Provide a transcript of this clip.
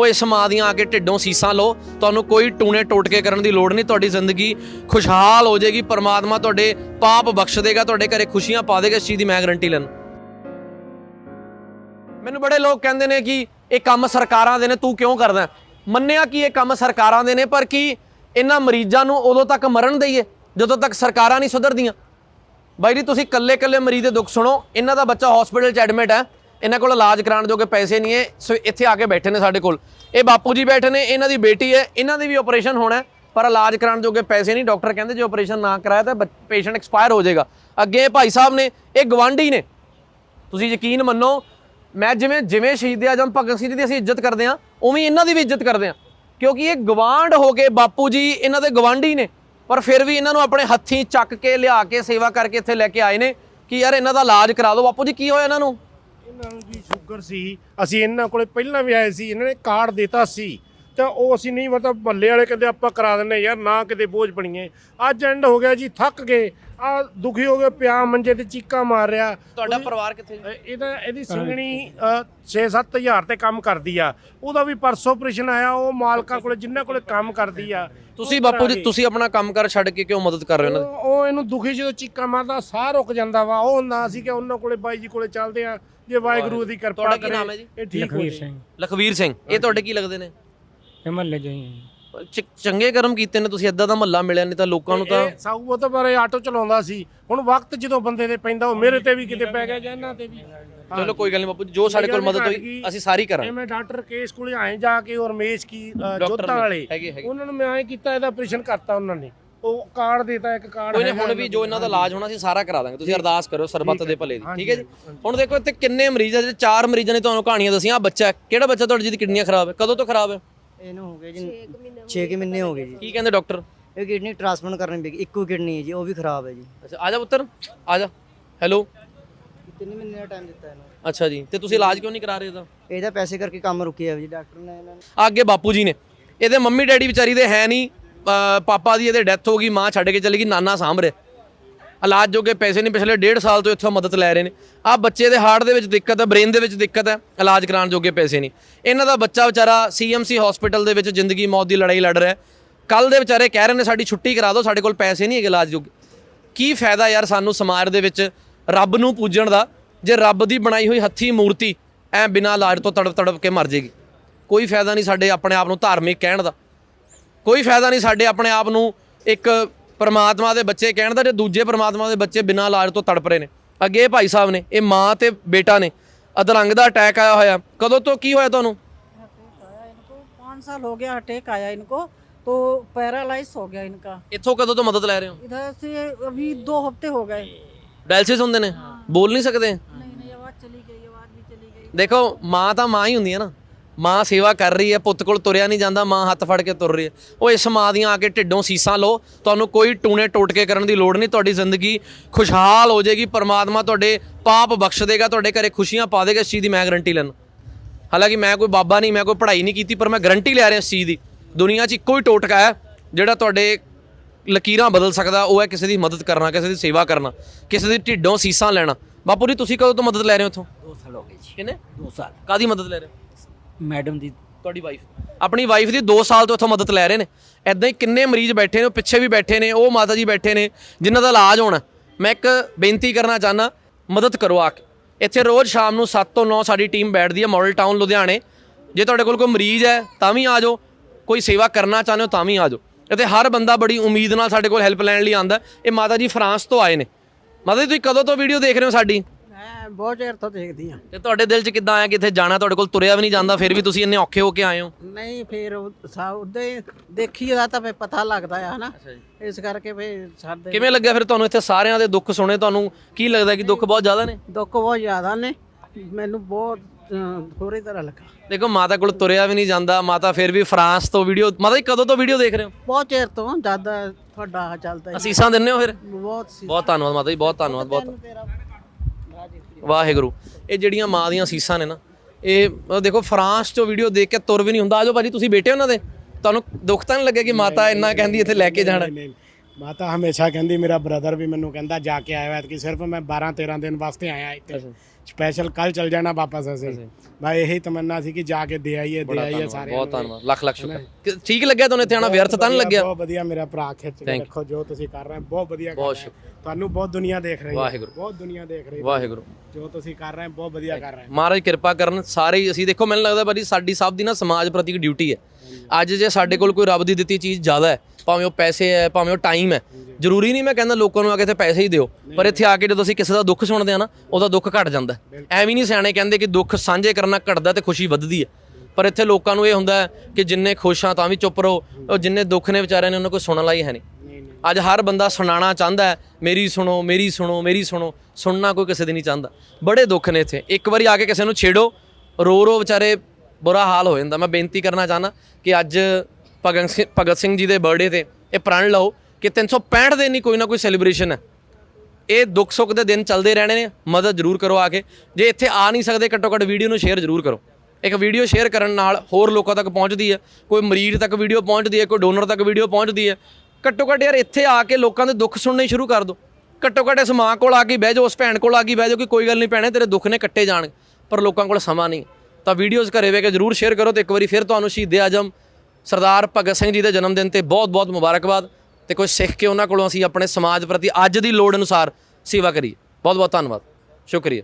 ਉਹ ਇਸ ਮਾਂ ਦੀਆਂ ਆ ਕੇ ਢਿੱਡੋਂ ਸੀਸਾਂ ਲਓ। ਤੁਹਾਨੂੰ ਕੋਈ ਟੂਣੇ ਟੋਟਕੇ ਕਰਨ ਦੀ ਲੋੜ ਨਹੀਂ, ਤੁਹਾਡੀ ਜ਼ਿੰਦਗੀ ਖੁਸ਼ਹਾਲ ਹੋ ਜਾਏਗੀ। ਪਰਮਾਤਮਾ ਤੁਹਾਡੇ ਪਾਪ ਬਖਸ਼ ਦੇਗਾ, ਤੁਹਾਡੇ ਘਰੇ ਖੁਸ਼ੀਆਂ ਪਾ ਦੇਗਾ, ਇਸ ਚੀਜ਼ ਦੀ ਮੈਂ ਗਰੰਟੀ ਲੈਣ ਮੈਨੂੰ ਬੜੇ ਲੋਕ ਕਹਿੰਦੇ ਨੇ ਕਿ ਇਹ ਕੰਮ ਸਰਕਾਰਾਂ ਦੇ ਨੇ, ਤੂੰ ਕਿਉਂ ਕਰਦਾ? ਮੰਨਿਆ ਕਿ ਇਹ ਕੰਮ ਸਰਕਾਰਾਂ ਦੇ ਨੇ, ਪਰ ਕੀ ਇਹਨਾਂ ਮਰੀਜ਼ਾਂ ਨੂੰ ਉਦੋਂ ਤੱਕ ਮਰਨ ਦਈਏ, ਜਦੋਂ ਤੱਕ ਸਰਕਾਰਾਂ ਨਹੀਂ ਸੁਧਰਦੀਆਂ? ਬਾਈ ਜੀ, ਤੁਸੀਂ ਕੱਲੇ ਕੱਲੇ ਮਰੀਜ਼ ਦੇ ਦੁੱਖ ਸੁਣੋ, ਇਹਨਾਂ ਦਾ ਬੱਚਾ ਹਸਪੀਟਲ 'ਚ ਐਡਮਿਟ ਹੈ। ਇਹਨਾਂ ਕੋਲ ਇਲਾਜ ਕਰਾਉਣ ਜੋਗੇ ਪੈਸੇ ਨਹੀਂ ਹੈ, ਸੋ ਇੱਥੇ ਆ ਕੇ ਬੈਠੇ ਨੇ ਸਾਡੇ ਕੋਲ। ਇਹ ਬਾਪੂ ਜੀ ਬੈਠੇ ਨੇ, ਇਹਨਾਂ ਦੀ ਬੇਟੀ ਹੈ, ਇਹਨਾਂ ਦੀ ਵੀ ਆਪਰੇਸ਼ਨ ਹੋਣਾ ਪਰ ਇਲਾਜ ਕਰਾਉਣ ਜੋਗੇ ਪੈਸੇ ਨਹੀਂ। ਡਾਕਟਰ ਕਹਿੰਦੇ ਜੇ ਆਪਰੇਸ਼ਨ ਨਾ ਕਰਾਇਆ ਤਾਂ ਪੇਸ਼ੈਂਟ ਐਕਸਪਾਇਰ ਹੋ ਜਾਏਗਾ। ਅੱਗੇ ਭਾਈ ਸਾਹਿਬ ਨੇ, ਇਹ ਗਵਾਂਢੀ ਨੇ। ਤੁਸੀਂ ਯਕੀਨ ਮੰਨੋ, ਮੈਂ ਜਿਵੇਂ ਜਿਵੇਂ ਸ਼ਹੀਦ ਆਜਮ ਭਗਤ ਸਿੰਘ ਜੀ ਦੀ ਅਸੀਂ ਇੱਜ਼ਤ ਕਰਦੇ ਹਾਂ, ਉਵੇਂ ਇਹਨਾਂ ਦੀ ਵੀ ਇੱਜ਼ਤ ਕਰਦੇ ਹਾਂ। ਕਿਉਂਕਿ ਇਹ ਗਵਾਂਢ ਹੋ ਕੇ ਬਾਪੂ ਜੀ ਇਹਨਾਂ ਦੇ ਗਵਾਂਢੀ ਨੇ, ਪਰ ਫਿਰ ਵੀ ਇਹਨਾਂ ਨੂੰ ਆਪਣੇ ਹੱਥੀਂ ਚੱਕ ਕੇ ਲਿਆ ਕੇ ਸੇਵਾ ਕਰਕੇ ਇੱਥੇ ਲੈ ਕੇ ਆਏ ਨੇ ਕਿ ਯਾਰ ਇਹਨਾਂ ਦਾ ਇਲਾਜ ਕਰਾ ਦਿਓ। ਬਾਪੂ ਜੀ, ਕੀ ਹੋਇਆ ਇਹਨਾਂ ਨੂੰ? ਇਹਨਾਂ ਨੂੰ ਜੀ ਸ਼ੂਗਰ ਸੀ। ਅਸੀਂ ਇਹਨਾਂ ਕੋਲੇ ਪਹਿਲਾਂ ਵੀ ਆਏ ਸੀ, ਇਹਨਾਂ ਨੇ ਕਾਰਡ ਦਿੱਤਾ ਸੀ। ਤਾਂ ਉਹ ਅਸੀਂ ਨਹੀਂ ਮਤਲਬ ਬੱਲੇ ਵਾਲੇ ਕਹਿੰਦੇ ਆਪਾਂ ਕਰਾ ਦਿੰਨੇ ਯਾਰ ਨਾ ਕਿਤੇ ਬੋਝ ਬਣੀਏ। ਅੱਜ ਐਂਡ ਹੋ ਗਿਆ ਜੀ ਥੱਕ ਗਏ। ਆ ਦੁਖੀ ਹੋ ਗਏ ਪਿਆ ਮੰਜੇ ਤੇ ਚੀਕਾਂ ਮਾਰ ਰਿਹਾ। ਤੁਹਾਡਾ ਪਰਿਵਾਰ ਕਿੱਥੇ ਇਹਦਾ ਇਹਦੀ ਸਿੰਘਣੀ 6-7000 ਤੇ ਕੰਮ ਕਰਦੀ ਆ। ਉਹਦਾ ਵੀ ਪਰਸੋਂ ਆਪਰੇਸ਼ਨ ਆਇਆ ਉਹ ਮਾਲਕਾਂ ਕੋਲੇ ਜਿੰਨਾਂ ਕੋਲੇ ਕੰਮ ਕਰਦੀ ਆ। ਤੁਸੀਂ ਬਾਪੂ ਜੀ ਤੁਸੀਂ ਆਪਣਾ ਕੰਮ ਕਰ ਛੱਡ ਕੇ ਕਿਉਂ ਮਦਦ ਕਰ ਰਹੇ ਹੋ ਉਹ ਇਹਨੂੰ ਦੁਖੀ ਜਦੋਂ ਚੀਕਾਂ ਮਾਰਦਾ ਸਾਹ ਰੁਕ ਜਾਂਦਾ ਵਾ। ਉਹ ਹੁੰਦਾ ਸੀ ਕਿ ਉਹਨਾਂ ਕੋਲੇ ਬਾਈ ਜੀ ਕੋਲੇ ਚੱਲਦੇ ਆ। ਜੇ ਵਾਹਿਗੁਰੂ ਦੀ ਕਿਰਪਾ ਤੁਹਾਡਾ ਕੀ ਕਰੇ ਨਾਮ ਹੈ ਜੀ? ਇਹ ਠੀਕ ਹੋ ਲਖਵੀਰ ਸਿੰਘ ਇਹ ਤੁਹਾਡੇ ਕੀ ਲੱਗਦੇ ਨੇ? ਇਹ ਮਹੱਲੇ ਚੋਂ ਹੀ ਹੈ ਜੀ। ਚ- ਚੰਗੇ ਕਰਮ ਕੀਤੇ ਨੇ ਤੁਸੀਂ ਏਦਾਂ ਦਾ ਮਹੱਲਾ ਮਿਲਿਆ ਨਹੀਂ ਤਾਂ ਲੋਕਾਂ ਨੂੰ ਤਾਂ ਇਹ ਸਾਊ ਉਹ ਤਾਂ ਬਾਰੇ ਆਟੋ ਚਲਾਉਂਦਾ ਸੀ। ਹੁਣ ਵਕਤ ਜਦੋਂ ਬੰਦੇ ਦੇ ਪੈਂਦਾ ਉਹ ਮੇਰੇ ਤੇ ਵੀ ਕਿਤੇ ਪੈ ਗਿਆ ਜਾਂ ਇਹਨਾਂ ਤੇ ਵੀ। ਚਲੋ ਕੋਈ ਗੱਲ ਨਹੀਂ ਬਾਪੂ ਜੀ ਜੋ ਸਾਡੇ ਕੋਲ ਮਦਦ ਹੋਈ ਅਸੀਂ ਸਾਰੀ ਕਰਾਂਗੇ। ਮੈਂ ਡਾਕਟਰ ਕੇਸ ਕੋਲੇ ਆਏ ਜਾ ਕੇ ਔਰ ਰਮੇਸ਼ ਕੀ ਅ, ਜੋਧਾ ਵਾਲੇ ਹੈਗੇ, ਹੈਗੇ। ਉਹਨਾਂ ਨੂੰ ਮੈਂ ਐ ਕੀਤਾ ਇਹਦਾ ਆਪਰੇਸ਼ਨ ਕਰਤਾ ਉਹਨਾਂ ਨੇ। ਉਹ ਕਾਰਡ ਦੇਤਾ ਇੱਕ ਕਾਰਡ ਕੋਈ ਨਹੀਂ ਹੁਣ ਵੀ ਜੋ ਇਹਨਾਂ ਦਾ ਇਲਾਜ ਹੋਣਾ ਸੀ ਸਾਰਾ ਕਰਾ ਦਾਂਗੇ। ਤੁਸੀਂ ਅਰਦਾਸ ਕਰੋ ਸਰਬੱਤ ਦੇ ਭਲੇ ਦੀ। ਠੀਕ ਹੈ ਜੀ? ਹੁਣ ਦੇਖੋ ਇੱਥੇ ਕਿੰਨੇ ਮਰੀਜ਼ ਆ ਜਿਹੜੇ ਚਾਰ ਮਰੀਜ਼ਾਂ ਨੇ ਤੁਹਾਨੂੰ ਕਹਾਣੀਆਂ ਦੱਸੀਆਂ ਆ ਬੱਚਾ ਹੈ। ਕਿਹੜਾ ਬੱਚਾ ਤੁਹਾਡੀ ਜਿਹਦੀ ਕਿਡਨੀਆਂ ਖਰਾਬ ਹੈ? ਕਦੋਂ ਤੋਂ ਖਰਾਬ ਹੈ? ਇਹਨੂੰ ਹੋ ਗਏ ਜੀ 6 ਕਿ ਮਹੀਨੇ ਹੋ ਗਏ ਜੀ। ਕੀ ਕਹਿੰਦੇ ਡਾਕਟਰ? ਇਹ ਕਿਡਨੀ ਟ੍ਰਾਂਸਪਲਾਂਟ ਕਰਨੀ ਪਈ ਇੱਕੋ ਕਿਡਨੀ ਹੈ ਜੀ ਉਹ ਵੀ ਖਰਾਬ ਹੈ ਜੀ। ਅੱਛਾ ਆ ਜਾ ਪੁੱਤਰ ਆ ਜਾ। ਹੈਲੋ ਤਿੰਨ ਮਹੀਨੇ ਦਾ ਟਾਈਮ ਦਿੱਤਾ ਇਹਨੂੰ। ਅੱਛਾ ਜੀ ਤੇ ਤੁਸੀਂ ਇਲਾਜ ਕਿਉਂ ਨਹੀਂ ਕਰਾ ਰਹੇ ਇਹਦਾ? ਇਹਦਾ ਪੈਸੇ ਕਰਕੇ ਕੰਮ ਰੁਕਿਆ ਜੀ ਡਾਕਟਰ ਨੇ ਇਹਨਾਂ ਨੇ। ਅੱਗੇ ਬਾਪੂ ਜੀ ਨੇ। ਇਹਦੇ ਮੰਮੀ ਡੈਡੀ ਵਿਚਾਰੀ ਦੇ ਹੈ ਨਹੀਂ ਪਾਪਾ ਦੀ ਇਹਦੇ ਡੈਥ ਹੋ ਗਈ ਮਾਂ ਛੱਡ ਕੇ ਚਲੀ ਗਈ ਨਾਨਾ ਸਾਂਭ ਰਿਹਾ। ਇਲਾਜ ਜੋਗੇ ਪੈਸੇ ਨਹੀਂ, ਪਿਛਲੇ ਡੇਢ ਸਾਲ ਤੋਂ ਇੱਥੋਂ ਮਦਦ ਲੈ ਰਹੇ ਨੇ। ਆ ਬੱਚੇ ਦੇ ਹਾਰਟ ਦੇ ਵਿੱਚ ਦਿੱਕਤ ਹੈ, ਬ੍ਰੇਨ ਦੇ ਵਿੱਚ ਦਿੱਕਤ ਹੈ, ਇਲਾਜ ਕਰਾਉਣ ਜੋਗੇ ਪੈਸੇ ਨਹੀਂ। ਇਹਨਾਂ ਦਾ ਬੱਚਾ ਵਿਚਾਰਾ ਸੀਐਮਸੀ ਹਸਪੀਟਲ ਦੇ ਵਿੱਚ ਜ਼ਿੰਦਗੀ ਮੌਤ ਦੀ ਲੜਾਈ ਲੜ ਰਿਹਾ ਕੱਲ ਦੇ ਵਿਚਾਰੇ ਕਹਿ ਰਹੇ ਨੇ, ਸਾਡੀ ਛੁੱਟੀ ਕਰਾ ਦਿਓ, ਸਾਡੇ ਕੋਲ ਪੈਸੇ ਨਹੀਂ ਹੈਗੇ ਇਲਾਜ ਜੋਗੇ। ਕੀ ਫਾਇਦਾ ਯਾਰ ਸਾਨੂੰ ਸਮਾਜ ਦੇ ਵਿੱਚ ਰੱਬ ਨੂੰ ਪੂਜਣ ਦਾ, ਜੇ ਰੱਬ ਦੀ ਬਣਾਈ ਹੋਈ ਹੱਥੀ ਮੂਰਤੀ ਐ ਬਿਨਾਂ ਇਲਾਜ ਤੋਂ ਤੜਪ ਤੜਪ ਕੇ ਮਰ ਜੇਗੀ। ਕੋਈ ਫਾਇਦਾ ਨਹੀਂ ਸਾਡੇ ਆਪਣੇ ਆਪ ਨੂੰ ਧਾਰਮਿਕ ਕਹਿਣ ਦਾ। ਕੋਈ ਫਾਇਦਾ ਨਹੀਂ ਸਾਡੇ ਆਪਣੇ ਆਪ ਨੂੰ ਇੱਕ ਪਰਮਾਤਮਾ ਦੇ ਬੱਚੇ ਕਹਿਣ ਦਾ ਜੇ ਦੂਜੇ ਪਰਮਾਤਮਾ ਦੇ ਬੱਚੇ ਬਿਨਾਂ ਇਲਾਜ ਤੋਂ ਤੜਪ ਰਹੇ ਨੇ ਅੱਗੇ ਇਹ ਭਾਈ ਸਾਹਿਬ ਨੇ ਇਹ ਮਾਂ ਤੇ ਬੇਟਾ ਨੇ ਅਧਰੰਗ ਦਾ ਅਟੈਕ ਆਇਆ ਹੋਇਆ ਕਦੋਂ ਤੋਂ ਕੀ ਹੋਇਆ ਤੁਹਾਨੂੰ आया इनको पाँच साल हो गया अटैक आया इनको तो पैरालाइज हो गया इनका ਇੱਥੋਂ ਕਦੋਂ ਤੋਂ ਮਦਦ ਲੈ ਰਹੇ ਹੋ इधर से अभी दो हफ्ते हो गए ਡਾਇਲਿਸਿਸ ਹੁੰਦੇ ਨੇ ਬੋਲ ਨਹੀਂ ਸਕਦੇ नहीं नहीं आवाज़ चली गई आवाज़ भी चली गई ਦੇਖੋ ਮਾਂ ਤਾਂ ਮਾਂ ਹੀ ਹੁੰਦੀ ਹੈ ਨਾ ਮਾਂ ਸੇਵਾ ਕਰ ਰਹੀ ਹੈ ਪੁੱਤ ਕੋਲ ਤੁਰਿਆ ਨਹੀਂ ਜਾਂਦਾ ਮਾਂ ਹੱਥ ਫੜ ਕੇ ਤੁਰ ਰਹੀ ਹੈ। ਉਹ ਇਸ ਮਾਂ ਦੀਆਂ ਆ ਕੇ ਢਿੱਡੋਂ ਸੀਸਾਂ ਲਓ ਤੁਹਾਨੂੰ ਕੋਈ ਟੂਣੇ ਟੋਟਕੇ ਕਰਨ ਦੀ ਲੋੜ ਨਹੀਂ ਤੁਹਾਡੀ ਜ਼ਿੰਦਗੀ ਖੁਸ਼ਹਾਲ ਹੋ ਜਾਏਗੀ ਪਰਮਾਤਮਾ ਤੁਹਾਡੇ ਪਾਪ ਬਖਸ਼ ਦੇਗਾ ਤੁਹਾਡੇ ਘਰੇ ਖੁਸ਼ੀਆਂ ਪਾ ਦੇਗਾ ਇਸ ਚੀਜ਼ ਦੀ ਮੈਂ ਗਾਰੰਟੀ ਲੈਣਾ ਹਾਲਾਂਕਿ ਮੈਂ ਕੋਈ ਬਾਬਾ ਨਹੀਂ ਮੈਂ ਕੋਈ ਪੜ੍ਹਾਈ ਨਹੀਂ ਕੀਤੀ ਪਰ ਮੈਂ ਗਾਰੰਟੀ ਲੈ ਰਿਹਾ ਇਸ ਚੀਜ਼ ਦੀ। ਦੁਨੀਆ 'ਚ ਇੱਕੋ ਹੀ ਟੋਟਕਾ ਹੈ ਜਿਹੜਾ ਤੁਹਾਡੇ ਲਕੀਰਾਂ ਬਦਲ ਸਕਦਾ ਉਹ ਹੈ ਕਿਸੇ ਦੀ ਮਦਦ ਕਰਨਾ ਕਿਸੇ ਦੀ ਸੇਵਾ ਕਰਨਾ ਕਿਸੇ ਦੀ ਢਿੱਡੋਂ ਸੀਸਾਂ ਲੈਣਾ। ਬਾਪੂ ਜੀ ਤੁਸੀਂ ਕਦੋਂ ਤੋਂ ਮਦਦ ਲੈ ਰਹੇ ਹੋ ਇੱਥੋਂ? ਦੋ ਸਾਲ ਹੋ ਗਏ ਜੀ। ਕਿੰਨੇ? ਦੋ ਸਾਲ। ਕਾਦੀ ਮਦਦ ਲੈ ਰਹੇ ਹੋ? ਮੈਡਮ ਦੀ ਤੁਹਾਡੀ ਵਾਈਫ ਆਪਣੀ ਵਾਈਫ ਦੀ 2 ਸਾਲ ਤੋਂ ਇੱਥੋਂ ਮਦਦ ਲੈ ਰਹੇ ਨੇ। ਐਦਾਂ ਹੀ ਕਿੰਨੇ ਮਰੀਜ਼ ਬੈਠੇ ਨੇ, ਉਹ ਪਿੱਛੇ ਵੀ ਬੈਠੇ ਨੇ, ਉਹ ਮਾਤਾ ਜੀ ਬੈਠੇ ਨੇ, ਜਿਨ੍ਹਾਂ ਦਾ ਇਲਾਜ ਹੋਣਾ। ਮੈਂ ਇੱਕ ਬੇਨਤੀ ਕਰਨਾ ਚਾਹਨਾ ਮਦਦ ਕਰੋ ਆ ਕੇ। ਇੱਥੇ ਰੋਜ਼ ਸ਼ਾਮ ਨੂੰ 7 ਤੋਂ 9 ਸਾਡੀ ਟੀਮ ਬੈਠਦੀ ਹੈ ਮਾਡਲ ਟਾਊਨ ਲੁਧਿਆਣੇ। ਜੇ ਤੁਹਾਡੇ ਕੋਲ ਕੋਈ ਮਰੀਜ਼ ਹੈ, ਤਾਂ ਵੀ ਆ ਜਾਓ। ਕੋਈ ਸੇਵਾ ਕਰਨਾ ਚਾਹੁੰਦੇ ਹੋ, ਤਾਂ ਵੀ ਆ ਜਾਓ। ਇੱਥੇ ਹਰ ਬੰਦਾ ਬੜੀ ਉਮੀਦ ਨਾਲ ਸਾਡੇ ਕੋਲ ਹੈਲਪ ਲੈਣ ਲਈ ਆਂਦਾ ਇਹ ਮਾਤਾ ਜੀ ਫਰਾਂਸ ਤੋਂ ਆਏ ਨੇ। ਮਾਤਾ ਜੀ, ਤੁਸੀਂ ਕਦੋਂ ਤੋਂ ਵੀਡੀਓ ਦੇਖ ਰਹੇ ਹੋ ਸਾਡੀ? ਮੈਂ ਬਹੁਤ ਚਿਰ ਤੋਂ ਦੇਖਦੀ ਆ ਤੇ ਤੁਹਾਡੇ ਦਿਲ 'ਚ ਕਿੱਦਾਂ ਆਇਆ ਕਿ ਇੱਥੇ ਜਾਣਾ ਤੁਹਾਡੇ ਕੋਲ ਤੁਰਿਆ ਵੀ ਨਹੀਂ ਜਾਂਦਾ ਫਿਰ ਵੀ ਤੁਸੀਂ ਇੰਨੇ ਔਖੇ ਹੋ ਕੇ ਆਏ ਹੋ? ਨਹੀਂ ਫਿਰ ਸਾ ਉਦਾਂ ਦੇਖੀ ਦਾ ਤਾਂ ਫੇ ਪਤਾ ਲੱਗਦਾ ਆ ਹਨਾ। ਇਸ ਕਰਕੇ ਫੇ ਸਾਡੇ ਕਿਵੇਂ ਲੱਗਿਆ ਫਿਰ ਤੁਹਾਨੂੰ ਇੱਥੇ ਸਾਰਿਆਂ ਦੇ ਦੁੱਖ ਸੁਣੇ? ਤੁਹਾਨੂੰ ਕੀ ਲੱਗਦਾ ਕਿ ਦੁੱਖ ਬਹੁਤ ਜ਼ਿਆਦਾ ਨੇ? ਦੁੱਖ ਬਹੁਤ ਜ਼ਿਆਦਾ ਨੇ। ਮੈਨੂੰ ਬਹੁਤ ਥੋੜੀ ਤਰ੍ਹਾਂ ਲੱਗਾ। ਦੇਖੋ ਮਾਤਾ ਕੋਲ ਤੁਰਿਆ ਵੀ ਨਹੀਂ ਜਾਂਦਾ ਮਾਤਾ ਫਿਰ ਵੀ ਫਰਾਂਸ ਤੋਂ ਵੀਡੀਓ ਮਾਤਾ ਜੀ ਕਦੋਂ ਤੋਂ ਵੀਡੀਓ ਦੇਖ ਰਹੇ ਹੋ? ਬਹੁਤ ਚਿਰ ਤੋਂ ਜਦ ਤੁਹਾਡਾ ਚੱਲਦਾ ਅਸੀਸਾਂ ਦਿੰਨੇ ਹੋ ਫਿਰ? ਬਹੁਤ ਬਹੁਤ ਧੰਨਵਾਦ ਮਾਤਾ ਜੀ ਬਹੁਤ ਧੰਨਵਾਦ ਬਹੁਤ ਵਾਹਿਗੁਰੂ। ਇਹ ਜਿਹੜੀਆਂ ਮਾਂ ਦੀਆਂ ਅਸੀਸਾਂ ਨੇ ਨਾ ਇਹ ਦੇਖੋ ਫਰਾਂਸ ਤੋਂ ਵੀਡੀਓ ਦੇਖ ਕੇ ਤੁਰ ਵੀ ਨਹੀਂ ਹੁੰਦਾ। ਆਜੋ ਭਾਜੀ ਤੁਸੀਂ ਬੇਟੇ ਉਹਨਾਂ ਦੇ। ਤੁਹਾਨੂੰ ਦੁੱਖ ਤਾਂ ਨਹੀਂ ਲੱਗਿਆ ਕਿ ਮਾਤਾ ਇੰਨਾ ਕਹਿੰਦੀ ਇੱਥੇ ਲੈ ਕੇ ਜਾਣਾ? ਮਾਤਾ ਹਮੇਸ਼ਾ ਕਹਿੰਦੀ ਮੇਰਾ ਬ੍ਰਦਰ ਵੀ ਮੈਨੂੰ ਕਹਿੰਦਾ ਜਾ ਕੇ ਆਇਆ ਐਤਕੀ ਸਿਰਫ ਮੈਂ 12 13 ਦਿਨ ਵਾਸਤੇ ਆਇਆ ਇੱਥੇ। ਸਪੈਸ਼ਲ ਕੱਲ ਚਲ ਜਾਣਾ ਵਾਪਸ ਅਸੀਂ। ਭਾਈ ਇਹੀ ਤਮੰਨਾ ਸੀ ਕਿ ਜਾ ਕੇ ਦੇ ਆਈਏ ਦੇ ਆਈਏ ਸਾਰੇ ਬਹੁਤ ਧੰਨਵਾਦ। ਲੱਖ ਲੱਖ ਸ਼ੁਕਰ। ਠੀਕ ਲੱਗਿਆ ਤੁਹਾਨੂੰ ਇੱਥੇ ਆਣਾ ਵਿਅਰਥ ਤਾਂ ਨਹੀਂ ਲੱਗਿਆ? ਬਹੁਤ ਵਧੀਆ ਮੇਰਾ ਭਰਾ ਖਿੱਚ ਕੇ. ਰੱਖੋ ਜੋ ਤੁਸੀਂ ਕਰ ਰਹੇ ਹੋ ਬਹੁਤ ਵਧੀਆ ਕਰ ਰਹੇ ਹੋ। ਤੁਹਾਨੂੰ ਬਹੁਤ ਦੁਨੀਆ ਦੇਖ ਰਹੀ ਹੈ। ਵਾਹਿਗੁਰੂ। ਬਹੁਤ ਦੁਨੀਆ ਦੇਖ ਰਹੀ ਹੈ। ਵਾਹਿਗੁਰੂ। ਜੋ ਤੁਸੀਂ ਕਰ ਰਹੇ ਹੋ ਬਹੁਤ ਵਧੀਆ ਕਰ ਰਹੇ ਹੋ। ਮਹਾਰਾਜ ਕਿਰਪਾ ਕਰਨ। ਸਾਰੇ ਅਸੀਂ ਦੇਖੋ ਮੈਨੂੰ ਲੱਗਦਾ ਭਾਜੀ ਸਾਡੀ ਸਭ ਦੀ ਨਾ ਸਮਾਜ ਪ੍ਰਤੀ ਇੱਕ ਡਿਊਟੀ ਹੈ। ਅੱਜ ਜੇ ਸਾਡੇ ਕੋਲ ਕੋਈ ਰੱਬ ਦੀ ਦਿੱਤੀ ਚੀਜ਼ ਜ਼ਿਆਦਾ ਹੈ ਭਾਵੇਂ ਉਹ ਪੈਸੇ ਹੈ ਭਾਵੇਂ ਉਹ ਟਾਈਮ ਹੈ ਜ਼ਰੂਰੀ ਨਹੀਂ ਮੈਂ ਕਹਿੰਦਾ ਲੋਕਾਂ ਨੂੰ ਆ ਕੇ ਇੱਥੇ ਪੈਸੇ ਹੀ ਦਿਓ ਪਰ ਇੱਥੇ ਆ ਕੇ ਜਦੋਂ ਅਸੀਂ ਕਿਸੇ ਦਾ ਦੁੱਖ ਸੁਣਦੇ ਆ ਨਾ ਉਹਦਾ ਦੁੱਖ ਘਟ ਜਾਂਦਾ। ਐਵੇਂ ਨਹੀਂ ਸਿਆਣੇ ਕਹਿੰਦੇ ਕਿ ਦੁੱਖ ਸਾਂਝੇ ਕਰਨਾ ਘਟਦਾ ਤੇ ਖੁਸ਼ੀ ਵੱਧਦੀ ਹੈ। ਪਰ ਇੱਥੇ ਲੋਕਾਂ ਨੂੰ ਇਹ ਹੁੰਦਾ ਕਿ ਜਿੰਨੇ ਖੁਸ਼ ਆ ਤਾਂ ਵੀ ਚੁੱਪ ਰਹੋ ਉਹ ਜਿੰਨੇ ਦੁੱਖ ਨੇ ਵਿਚਾਰਿਆਂ ਨੇ ਉਹਨਾਂ ਕੋਈ ਸੁਣਨ ਲਈ ਹੈ ਨਹੀਂ। ਅੱਜ ਹਰ ਬੰਦਾ ਸੁਣਾਉਣਾ ਚਾਹੁੰਦਾ ਹੈ ਮੇਰੀ ਸੁਣੋ ਮੇਰੀ ਸੁਣੋ ਮੇਰੀ ਸੁਣੋ ਸੁਣਨਾ ਕੋਈ ਕਿਸੇ ਦੀ ਨਹੀਂ ਚਾਹੁੰਦਾ। ਬੜੇ ਦੁੱਖ ਨੇ ਇੱਥੇ। ਇੱਕ ਵਾਰੀ ਆ ਕੇ ਕਿਸੇ ਨੂੰ ਛੇੜੋ ਰੋ ਰੋ ਵਿਚਾਰੇ ਬੁਰਾ ਹਾਲ ਹੋ ਜਾਂਦਾ। ਮੈਂ ਬੇਨਤੀ ਕਰਨਾ ਚਾਹਨਾ ਕਿ ਅੱਜ ਭਗਤ ਸਿੰਘ ਭਗਤ ਸਿੰਘ ਜੀ ਦੇ ਬਰਥਡੇ ਤੇ ਇਹ ਪ੍ਰਣ ਲਓ ਕਿ 365 ਦਿਨ ਹੀ ਕੋਈ ਨਾ ਕੋਈ ਸੈਲੀਬ੍ਰੇਸ਼ਨ ਹੈ। ਇਹ ਦੁੱਖ ਸੁੱਖ ਦੇ ਦਿਨ ਚੱਲਦੇ ਰਹਿਣੇ ਨੇ। ਮਦਦ ਜ਼ਰੂਰ ਕਰੋ ਆ ਕੇ। ਜੇ ਇੱਥੇ ਆ ਨਹੀਂ ਸਕਦੇ ਘੱਟੋ ਘੱਟ ਵੀਡੀਓ ਨੂੰ ਸ਼ੇਅਰ ਜ਼ਰੂਰ ਕਰੋ। ਇੱਕ ਵੀਡੀਓ ਸ਼ੇਅਰ ਕਰਨ ਨਾਲ ਹੋਰ ਲੋਕਾਂ ਤੱਕ ਪਹੁੰਚਦੀ ਹੈ। ਕੋਈ ਮਰੀਜ਼ ਤੱਕ ਵੀਡੀਓ ਪਹੁੰਚਦੀ ਹੈ, ਕੋਈ ਡੋਨਰ ਤੱਕ ਵੀਡੀਓ ਪਹੁੰਚਦੀ ਹੈ। ਘੱਟੋ ਘੱਟ ਯਾਰ ਇੱਥੇ ਆ ਕੇ ਲੋਕਾਂ ਦੇ ਦੁੱਖ ਸੁਣਨੇ ਸ਼ੁਰੂ ਕਰ ਦਿਓ ਘੱਟੋ ਘੱਟ ਇਸ ਮਾਂ ਕੋਲ ਆ ਕੇ ਬਹਿ ਜਾਓ, ਉਸ ਭੈਣ ਕੋਲ ਆ ਕੇ ਬਹਿ ਜਾਓ ਕਿ ਕੋਈ ਗੱਲ ਨਹੀਂ ਭੈਣੇ, ਤੇਰੇ ਦੁੱਖ ਨੇ ਕੱਟੇ ਜਾਣ ਪਰ ਲੋਕਾਂ ਕੋਲ ਸਮਾਂ ਨਹੀਂ। ਤਾਂ ਵੀਡੀਓਜ਼ ਘਰੇ ਵੇ ਕੇ ਜ਼ਰੂਰ ਸ਼ੇਅਰ ਕਰੋ ਤੇ ਇੱਕ ਵਾਰੀ ਫਿਰ ਤੁਹਾਨੂੰ ਸ਼ਹੀਦ ਆਜਮ ਸਰਦਾਰ ਭਗਤ ਸਿੰਘ ਜੀ ਦੇ ਜਨਮ ਦਿਨ ਤੇ ਬਹੁਤ ਬਹੁਤ ਮੁਬਾਰਕਬਾਦ ਤੇ ਕੁਝ ਸਿੱਖ ਕੇ ਉਹਨਾਂ ਕੋਲੋਂ ਅਸੀਂ ਆਪਣੇ ਸਮਾਜ ਪ੍ਰਤੀ ਅੱਜ ਦੀ ਲੋੜ ਅਨੁਸਾਰ ਸੇਵਾ ਕਰੀਏ। ਬਹੁਤ ਬਹੁਤ ਧੰਨਵਾਦ। ਸ਼ੁਕਰੀਆ।